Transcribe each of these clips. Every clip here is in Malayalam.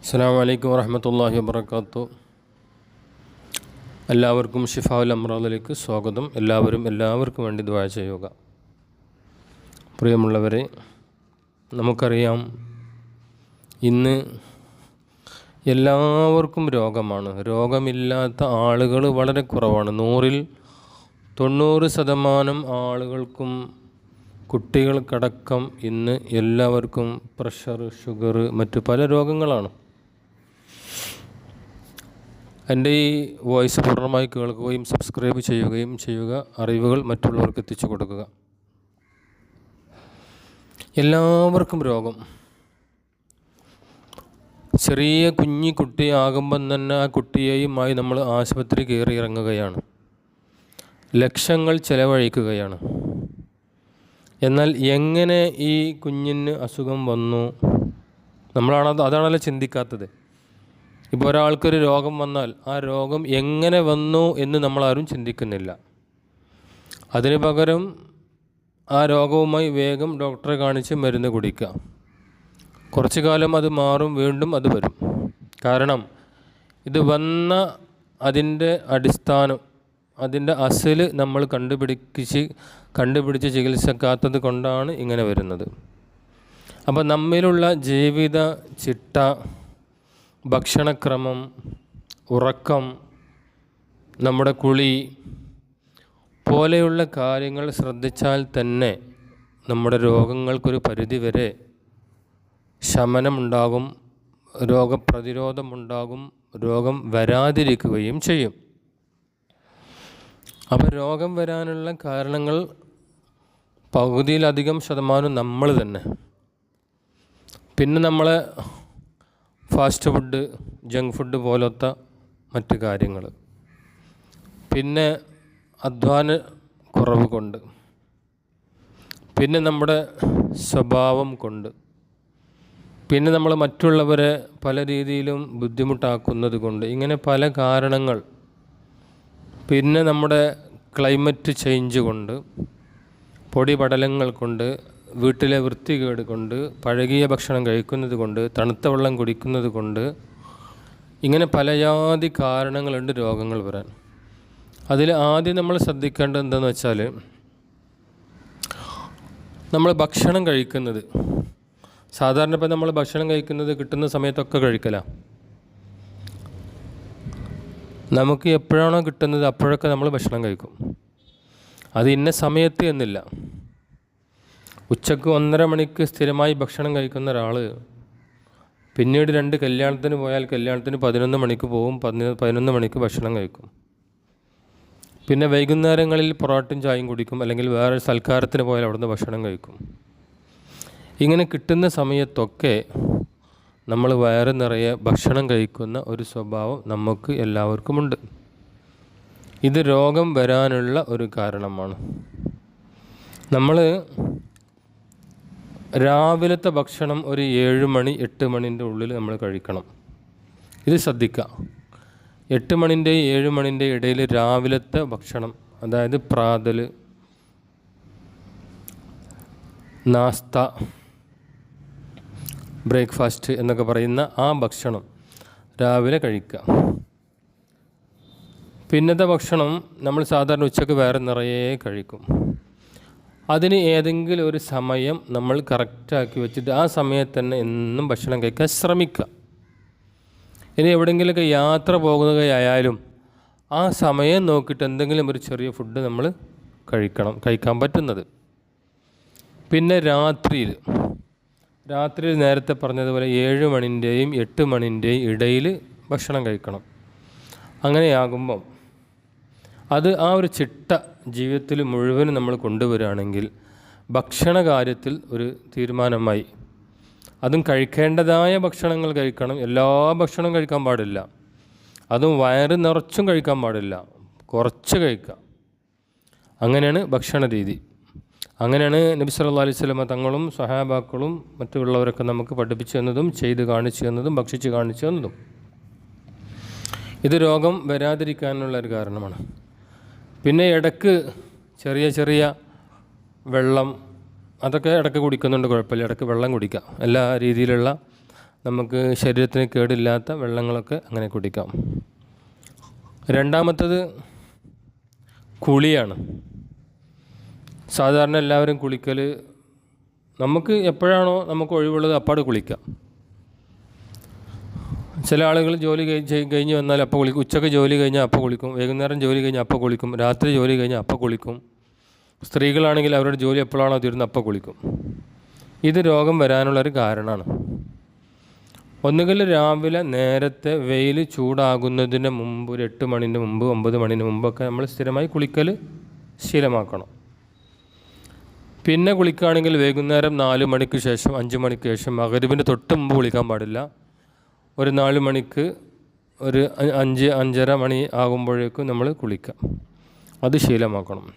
അസ്സാം വലൈക്കും വറഹമത്തല്ലാഹി വാബർക്കാത്തു എല്ലാവർക്കും ഷിഫാവുൽ അമ്രാദിലേക്ക് സ്വാഗതം. എല്ലാവരും എല്ലാവർക്കും വേണ്ടി ദ്വാ ചെയ്യുക. പ്രിയമുള്ളവരെ നമുക്കറിയാം ഇന്ന് എല്ലാവർക്കും രോഗമാണ്. രോഗമില്ലാത്ത ആളുകൾ വളരെ കുറവാണ്. നൂറിൽ തൊണ്ണൂറ് ശതമാനം ആളുകൾക്കും കുട്ടികൾക്കടക്കം ഇന്ന് എല്ലാവർക്കും പ്രഷർ ഷുഗർ മറ്റു പല രോഗങ്ങളാണ്. എന്റെ ഈ വോയിസ് പൂർണമായി കേൾക്കുകയും സബ്സ്ക്രൈബ് ചെയ്യുകയും ചെയ്യുക. അറിവുകൾ മറ്റുള്ളവർക്ക് എത്തിച്ചു കൊടുക്കുക. എല്ലാവർക്കും രോഗം. ചെറിയ കുഞ്ഞി കുട്ടിയാകുമ്പം തന്നെ ആ കുട്ടിയെയുമായി നമ്മൾ ആശുപത്രി കയറി ഇറങ്ങുകയാണ്. ലക്ഷങ്ങൾ ചെലവഴിക്കുകയാണ്. എന്നാൽ എങ്ങനെ ഈ കുഞ്ഞിന് അസുഖം വന്നു? നമ്മളാണത് അതാണല്ലോ ചിന്തിക്കാത്തത്. ഇപ്പോൾ ഒരാൾക്കൊരു രോഗം വന്നാൽ ആ രോഗം എങ്ങനെ വന്നു എന്ന് നമ്മളാരും ചിന്തിക്കുന്നില്ല. അതിന് പകരം ആ രോഗവുമായി വേഗം ഡോക്ടറെ കാണിച്ച് മരുന്ന് കുടിക്കുക കുറച്ചു കാലം അത് മാറും വീണ്ടും അത് വരും. കാരണം ഇത് വന്ന അതിന്റെ അടിസ്ഥാനം അതിന്റെ അസൽ നമ്മൾ കണ്ടുപിടിച്ച് കണ്ടുപിടിച്ച് ചികിത്സിക്കാത്തത് കൊണ്ടാണ് ഇങ്ങനെ വരുന്നത്. അപ്പോൾ നമ്മിലുള്ള ജീവിത ചിട്ട ഭക്ഷണക്രമം ഉറക്കം നമ്മുടെ കുളി പോലെയുള്ള കാര്യങ്ങൾ ശ്രദ്ധിച്ചാൽ തന്നെ നമ്മുടെ രോഗങ്ങൾക്കൊരു പരിധിവരെ ശമനമുണ്ടാകും രോഗപ്രതിരോധമുണ്ടാകും രോഗം വരാതിരിക്കുകയും ചെയ്യും. അപ്പോൾ രോഗം വരാനുള്ള കാരണങ്ങൾ പകുതിയിലധികം ശതമാനം നമ്മൾ തന്നെ. പിന്നെ നമ്മളെ ഫാസ്റ്റ് ഫുഡ് ജങ്ക് ഫുഡ് പോലത്തെ മറ്റ് കാര്യങ്ങൾ. പിന്നെ അധ്വാന കുറവ് കൊണ്ട്. പിന്നെ നമ്മുടെ സ്വഭാവം കൊണ്ട്. പിന്നെ നമ്മൾ മറ്റുള്ളവരെ പല രീതിയിലും ബുദ്ധിമുട്ടാക്കുന്നത് കൊണ്ട്. ഇങ്ങനെ പല കാരണങ്ങൾ. പിന്നെ നമ്മുടെ ക്ലൈമറ്റ് ചേഞ്ച് കൊണ്ട് പൊടിപടലങ്ങൾ കൊണ്ട് വീട്ടിലെ വൃത്തികേട് കൊണ്ട് പഴകിയ ഭക്ഷണം കഴിക്കുന്നത് കൊണ്ട് തണുത്ത വെള്ളം കുടിക്കുന്നത് കൊണ്ട് ഇങ്ങനെ പലജാതി കാരണങ്ങളുണ്ട് രോഗങ്ങൾ വരാൻ. അതിൽ ആദ്യം നമ്മൾ ശ്രദ്ധിക്കേണ്ടത് എന്താണെന്ന് വെച്ചാൽ നമ്മൾ ഭക്ഷണം കഴിക്കുന്നത് സാധാരണ ഇപ്പം നമ്മൾ ഭക്ഷണം കഴിക്കുന്നത് കിട്ടുന്ന സമയത്തൊക്കെ കഴിക്കലാണ് നമുക്ക് എപ്പോഴാണോ കിട്ടുന്നത് അപ്പോഴൊക്കെ നമ്മൾ ഭക്ഷണം കഴിക്കും. അത് ഇന്ന സമയത്ത് എന്നില്ല. ഉച്ചയ്ക്ക് ഒന്നര മണിക്ക് സ്ഥിരമായി ഭക്ഷണം കഴിക്കുന്ന ഒരാൾ പിന്നീട് രണ്ട് കല്യാണത്തിന് പോയാൽ കല്യാണത്തിന് പതിനൊന്ന് മണിക്ക് പോകും പതിന പതിനൊന്ന് മണിക്ക് ഭക്ഷണം കഴിക്കും. പിന്നെ വൈകുന്നേരങ്ങളിൽ പൊറോട്ടയും ചായയും കുടിക്കും അല്ലെങ്കിൽ വേറെ സൽക്കാരത്തിന് പോയാൽ അവിടുന്ന് ഭക്ഷണം കഴിക്കും. ഇങ്ങനെ കിട്ടുന്ന സമയത്തൊക്കെ നമ്മൾ വയറ് നിറയെ ഭക്ഷണം കഴിക്കുന്ന ഒരു സ്വഭാവം നമുക്ക് എല്ലാവർക്കുമുണ്ട്. ഇത് രോഗം വരാനുള്ള ഒരു കാരണമാണ്. നമ്മൾ രാവിലത്തെ ഭക്ഷണം ഒരു ഏഴ് മണി എട്ട് മണിന്റെ ഉള്ളിൽ നമ്മൾ കഴിക്കണം. ഇത് ശ്രദ്ധിക്കുക. എട്ട് മണിന്റെ ഏഴ് മണിന്റെ ഇടയിൽ രാവിലത്തെ ഭക്ഷണം അതായത് പ്രാതൽ നാസ്ത ബ്രേക്ക്ഫാസ്റ്റ് എന്നൊക്കെ പറയുന്ന ആ ഭക്ഷണം രാവിലെ കഴിക്കുക. പിന്നത്തെ ഭക്ഷണം നമ്മൾ സാധാരണ ഉച്ചയ്ക്ക് വേറെ നിറയെ കഴിക്കും. അതിന് ഏതെങ്കിലും ഒരു സമയം നമ്മൾ കറക്റ്റാക്കി വെച്ചിട്ട് ആ സമയത്ത് തന്നെ എന്നും ഭക്ഷണം കഴിക്കാൻ ശ്രമിക്കുക. ഇനി എവിടെയെങ്കിലുമൊക്കെ യാത്ര പോകുകയായാലും ആ സമയം നോക്കിയിട്ട് എന്തെങ്കിലും ഒരു ചെറിയ ഫുഡ് നമ്മൾ കഴിക്കണം കഴിക്കാൻ പറ്റുന്നത്. പിന്നെ രാത്രിയിൽ രാത്രിയിൽ നേരത്തെ പറഞ്ഞതുപോലെ ഏഴ് മണിന്റെയും എട്ട് മണിന്റെയും ഇടയിൽ ഭക്ഷണം കഴിക്കണം. അങ്ങനെയാകുമ്പം അത് ആ ഒരു ചിട്ട ജീവിതത്തിൽ മുഴുവനും നമ്മൾ കൊണ്ടുവരികയാണെങ്കിൽ ഭക്ഷണ കാര്യത്തിൽ ഒരു തീരുമാനമായി. അതും കഴിക്കേണ്ടതായ ഭക്ഷണങ്ങൾ കഴിക്കണം. എല്ലാ ഭക്ഷണവും കഴിക്കാൻ പാടില്ല. അതും വയറ് നിറച്ചും കഴിക്കാൻ പാടില്ല. കുറച്ച് കഴിക്കാം അങ്ങനെയാണ് ഭക്ഷണ രീതി. അങ്ങനെയാണ് നബി സല്ലാ അലൈഹി സ്വലമ തങ്ങളും സഹാബാക്കളും മറ്റുള്ളവരൊക്കെ നമുക്ക് പഠിപ്പിച്ചു തന്നതും ചെയ്ത് കാണിച്ചു തന്നതും ഭക്ഷിച്ച് കാണിച്ചു തന്നതും. ഇത് രോഗം വരാതിരിക്കാനുള്ള ഒരു കാരണമാണ്. പിന്നെ ഇടയ്ക്ക് ചെറിയ ചെറിയ വെള്ളം അതൊക്കെ ഇടയ്ക്ക് കുടിക്കുന്നുണ്ട് കുഴപ്പമില്ല. ഇടയ്ക്ക് വെള്ളം കുടിക്കാം. എല്ലാ രീതിയിലുള്ള നമുക്ക് ശരീരത്തിന് കേടില്ലാത്ത വെള്ളങ്ങളൊക്കെ അങ്ങനെ കുടിക്കാം. രണ്ടാമത്തത് കുളിയാണ്. സാധാരണ എല്ലാവരും കുളിക്കൽ നമുക്ക് എപ്പോഴാണോ നമുക്ക് ഒഴിവുള്ളത് അപ്പാട് കുളിക്കാം. ചില ആളുകൾ ജോലി കഴിഞ്ഞ് വന്നാൽ അപ്പോൾ കുളിക്കും. ഉച്ചയ്ക്ക് ജോലി കഴിഞ്ഞാൽ അപ്പോൾ കുളിക്കും. വൈകുന്നേരം ജോലി കഴിഞ്ഞാൽ അപ്പോൾ കുളിക്കും. രാത്രി ജോലി കഴിഞ്ഞാൽ അപ്പോൾ കുളിക്കും. സ്ത്രീകളാണെങ്കിൽ അവരുടെ ജോലി എപ്പോഴാണോ തീരുന്നത് അപ്പോൾ കുളിക്കും. ഇത് രോഗം വരാനുള്ളൊരു കാരണമാണ് ഒന്നുകിൽ രാവിലെ നേരത്തെ വെയിൽ ചൂടാകുന്നതിന് മുമ്പ് ഒരു എട്ട് മണിന് മുമ്പ് ഒമ്പത് മണിന് മുമ്പൊക്കെ നമ്മൾ സ്ഥിരമായി കുളിക്കൽ ശീലമാക്കണം. പിന്നെ കുളിക്കുകയാണെങ്കിൽ വൈകുന്നേരം നാല് മണിക്ക് ശേഷം അഞ്ച് മണിക്ക് ശേഷം മകരുവിന്റെ തൊട്ട് മുമ്പ് കുളിക്കാൻ പാടില്ല. ഒരു നാല് മണിക്ക് ഒരു അഞ്ച് അഞ്ചര മണി ആകുമ്പോഴേക്കും നമ്മൾ കുളിക്കാം അത് ശീലമാക്കണം.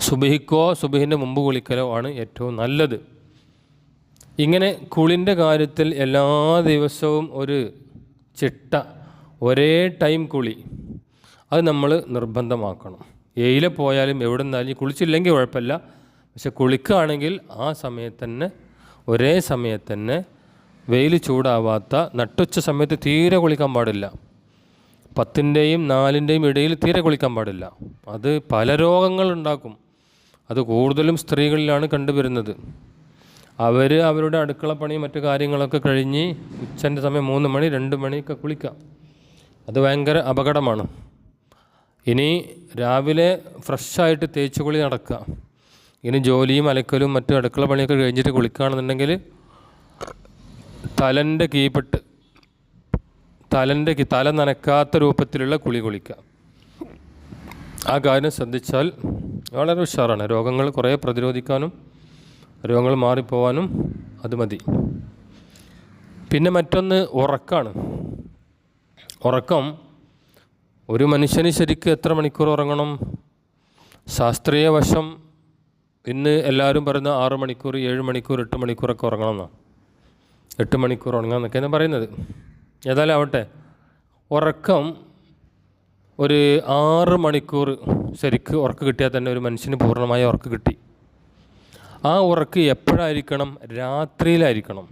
സുബഹിക്കോ സുബഹിന്റെ മുമ്പ് കുളിക്കലോ ആണ് ഏറ്റവും നല്ലത്. ഇങ്ങനെ കുളിന്റെ കാര്യത്തിൽ എല്ലാ ദിവസവും ഒരു ചിട്ട ഒരേ ടൈം കുളി അത് നമ്മൾ നിർബന്ധമാക്കണം. എയിലെ പോയാലും എവിടെ നിന്നാലും കുളിച്ചില്ലെങ്കിൽ കുഴപ്പമില്ല. പക്ഷെ കുളിക്കുകയാണെങ്കിൽ ആ സമയത്ത് തന്നെ ഒരേ സമയത്ത് തന്നെ വെയിൽ ചൂടാവാത്ത നട്ടുച്ച സമയത്ത് തീരെ കുളിക്കാൻ പാടില്ല. പത്തിന്റെയും നാലിന്റെയും ഇടയിൽ തീരെ കുളിക്കാൻ പാടില്ല. അത് പല രോഗങ്ങളുണ്ടാക്കും അത് കൂടുതലും സ്ത്രീകളിലാണ് കണ്ടുവരുന്നത്. അവർ അവരുടെ അടുക്കള പണി മറ്റു കാര്യങ്ങളൊക്കെ കഴിഞ്ഞ് ഉച്ചന്റെ സമയം മൂന്ന് മണി രണ്ട് മണിയൊക്കെ കുളിക്കാം. അത് ഭയങ്കര അപകടമാണ്. ഇനി രാവിലെ ഫ്രഷായിട്ട് തേച്ച് കുളി നടക്കുക. ഇനി ജോലിയും അലക്കലും മറ്റു അടുക്കള പണിയൊക്കെ കഴിഞ്ഞിട്ട് കുളിക്കുകയാണെന്നുണ്ടെങ്കിൽ തലന്റെ കീപ്പെട്ട് തലന്റെ തല നനക്കാത്ത രൂപത്തിലുള്ള കുളി കുളിക്കുക. ആ കാര്യം ശ്രദ്ധിച്ചാൽ വളരെ ഉഷാറാണ്. രോഗങ്ങൾ കുറേ പ്രതിരോധിക്കാനും രോഗങ്ങൾ മാറിപ്പോവാനും അത് മതി. പിന്നെ മറ്റൊന്ന് ഉറക്കമാണ് ഉറക്കം ഒരു മനുഷ്യന് ശരിക്കും എത്ര മണിക്കൂർ ഉറങ്ങണം? ശാസ്ത്രീയ വശം ഇന്ന് എല്ലാവരും പറയുന്ന ആറ് മണിക്കൂർ ഏഴ് മണിക്കൂർ എട്ട് മണിക്കൂറൊക്കെ ഉറങ്ങണമെന്നാണ് എട്ട് മണിക്കൂർ ഉറങ്ങാമെന്നൊക്കെയാണ് പറയുന്നത്. ഏതായാലും ആവട്ടെ. ഉറക്കം ഒരു ആറ് മണിക്കൂർ ശരിക്ക് ഉറക്ക് കിട്ടിയാൽ തന്നെ ഒരു മനുഷ്യന് പൂർണമായ ഉറക്ക് കിട്ടി. ആ ഉറക്ക് എപ്പോഴായിരിക്കണം? രാത്രിയിലായിരിക്കണം.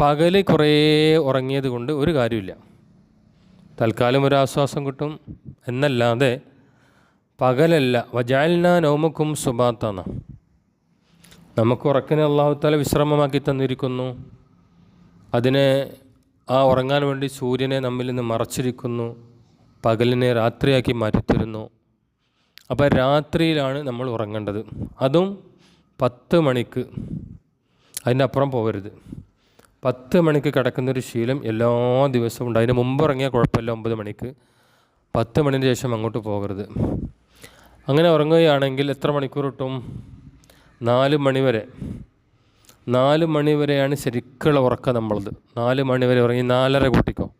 പകൽ കുറേ ഉറങ്ങിയത് കൊണ്ട് ഒരു കാര്യമില്ല. തൽക്കാലം ഒരു ആശ്വാസം കിട്ടും. എന്നല്ലാതെ പകലല്ല വജാലിന നോമക്കും സുബാത്താണ് നമുക്ക് ഉറക്കിനെ അള്ളാഹുത്താല വിശ്രമമാക്കി തന്നിരിക്കുന്നു. അതിനെ ആ ഉറങ്ങാൻ വേണ്ടി സൂര്യനെ നമ്മിൽ നിന്ന് മറച്ചിരിക്കുന്നു പകലിനെ രാത്രിയാക്കി മാറ്റിത്തരുന്നു. അപ്പോൾ രാത്രിയിലാണ് നമ്മൾ ഉറങ്ങേണ്ടത്. അതും പത്ത് മണിക്ക്. അതിന്റെ അപ്പുറം പോകരുത്. പത്ത് മണിക്ക് കിടക്കുന്നൊരു ശീലം എല്ലാ ദിവസവും ഉണ്ട്. അതിന് മുമ്പ് ഇറങ്ങിയാൽ കുഴപ്പമില്ല ഒമ്പത് മണിക്ക്. പത്ത് മണിന് ശേഷം അങ്ങോട്ട് പോകരുത്. അങ്ങനെ ഉറങ്ങുകയാണെങ്കിൽ എത്ര മണിക്കൂർ കിട്ടും? നാല് മണി വരെ. നാല് മണി വരെയാണ് ശരിക്കുള്ള ഉറക്കം നമ്മളത്. നാല് മണി വരെ ഉറങ്ങി നാലര കൂട്ടിക്കോ.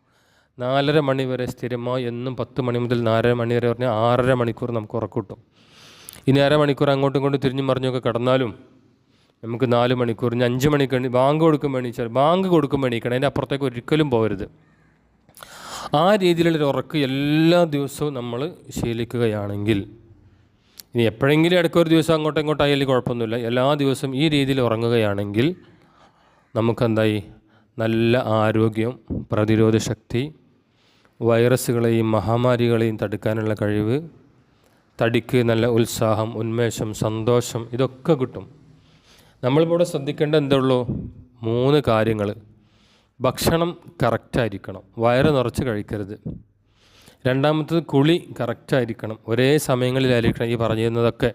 നാലര മണി വരെ സ്ഥിരമായി എന്നും പത്ത് മണി മുതൽ നാലര മണി വരെ പറഞ്ഞാൽ ആറര മണിക്കൂർ നമുക്ക് ഉറക്കം കിട്ടും. ഇനി അരമണിക്കൂർ അങ്ങോട്ടും ഇങ്ങോട്ടും തിരിഞ്ഞു മറിഞ്ഞൊക്കെ കിടന്നാലും നമുക്ക് നാല് മണിക്കൂർ ഇനി അഞ്ച് മണിക്ക് ബാങ്ക് കൊടുക്കുമ്പോൾ എണീച്ചാൽ ബാങ്ക് കൊടുക്കുമ്പോൾ എണീക്കണം. അതിന്റെ അപ്പുറത്തേക്ക് ഒരിക്കലും പോകരുത് ആ രീതിയിലുള്ളൊരു ഉറക്ക് എല്ലാ ദിവസവും നമ്മൾ ശീലിക്കുകയാണെങ്കിൽ ഇനി എപ്പോഴെങ്കിലും ഇടയ്ക്ക് ഒരു ദിവസം അങ്ങോട്ടും ഇങ്ങോട്ടും ആയാലും കുഴപ്പമൊന്നുമില്ല. എല്ലാ ദിവസവും ഈ രീതിയിൽ ഉറങ്ങുകയാണെങ്കിൽ നമുക്കെന്തായി? നല്ല ആരോഗ്യം പ്രതിരോധ ശക്തി വൈറസുകളെയും മഹാമാരികളെയും തടുക്കാനുള്ള കഴിവ് തടിക്ക് നല്ല ഉത്സാഹം ഉന്മേഷം സന്തോഷം ഇതൊക്കെ കിട്ടും. നമ്മളിവിടെ ശ്രദ്ധിക്കേണ്ട എന്തേ എന്തുള്ളൂ മൂന്ന് കാര്യങ്ങൾ ഭക്ഷണം കറക്റ്റായിരിക്കണം വയറ് നിറച്ച് കഴിക്കരുത്. രണ്ടാമത്തത് കുളി കറക്റ്റായിരിക്കണം ഒരേ സമയങ്ങളിലായിരിക്കണം ഈ പറഞ്ഞിരുന്നതൊക്കെ.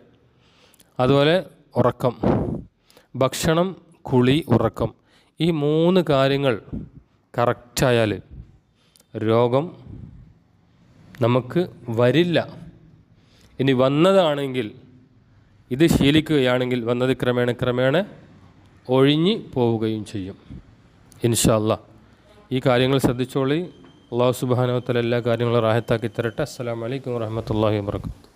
അതുപോലെ ഉറക്കം. ഭക്ഷണം കുളി ഉറക്കം. ഈ മൂന്ന് കാര്യങ്ങൾ കറക്റ്റായാൽ രോഗം നമുക്ക് വരില്ല. ഇനി വന്നതാണെങ്കിൽ ഇത് ശീലിക്കുകയാണെങ്കിൽ വന്നത് ക്രമേണ ക്രമേണ ഒഴിഞ്ഞു പോവുകയും ചെയ്യും. ഇൻഷല്ല ഈ കാര്യങ്ങൾ ശ്രദ്ധിച്ചോളി. അള്ളാഹു സുബാനോത്തല എല്ലാ കാര്യങ്ങളും റാഹത്താക്കി തരട്ടെ. അസ്സാം വലൈക്കും വാഹമത്തല്ലാഹി വാബർക്കാത്തു